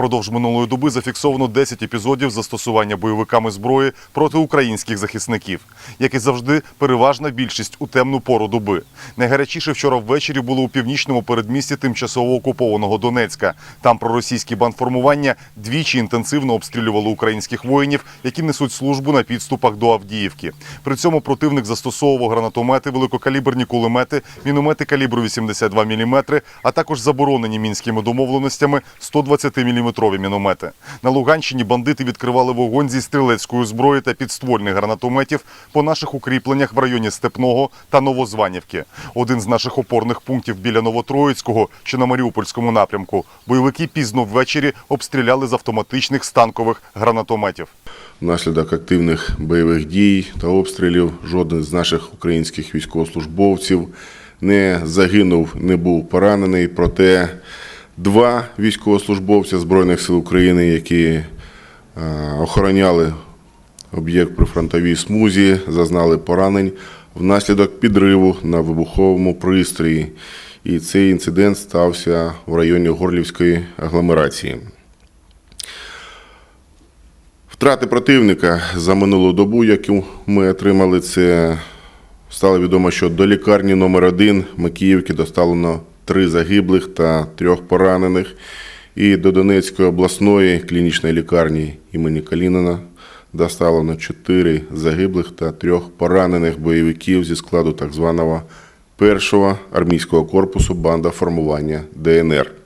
Впродовж минулої доби зафіксовано 10 епізодів застосування бойовиками зброї проти українських захисників. Як і завжди, переважна більшість у темну пору доби. Найгарячіше вчора ввечері було у північному передмісті тимчасово окупованого Донецька. Там проросійські бандформування двічі інтенсивно обстрілювали українських воїнів, які несуть службу на підступах до Авдіївки. При цьому противник застосовував гранатомети, великокаліберні кулемети, міномети калібру 82 мм, а також заборонені мінськими домовленостями 120-мм міномети. На Луганщині бандити відкривали вогонь зі стрілецької зброї та підствольних гранатометів по наших укріпленнях в районі Степного та Новозванівки. Один з наших опорних пунктів біля Новотроїцького, що на Маріупольському напрямку, бойовики пізно ввечері обстріляли з автоматичних станкових гранатометів. Внаслідок активних бойових дій та обстрілів жоден з наших українських військовослужбовців не загинув, не був поранений. Проте два військовослужбовця Збройних сил України, які е, охороняли об'єкт при фронтовій смузі, зазнали поранень внаслідок підриву на вибуховому пристрої. І цей інцидент стався в районі Горлівської агломерації. Втрати противника за минулу добу, яку ми отримали, це стало відомо, що до лікарні номер 1 Макіївки доставлено три загиблих та трьох поранених. І до Донецької обласної клінічної лікарні імені Калінина доставлено чотири загиблих та трьох поранених бойовиків зі складу так званого першого армійського корпусу банда формування ДНР.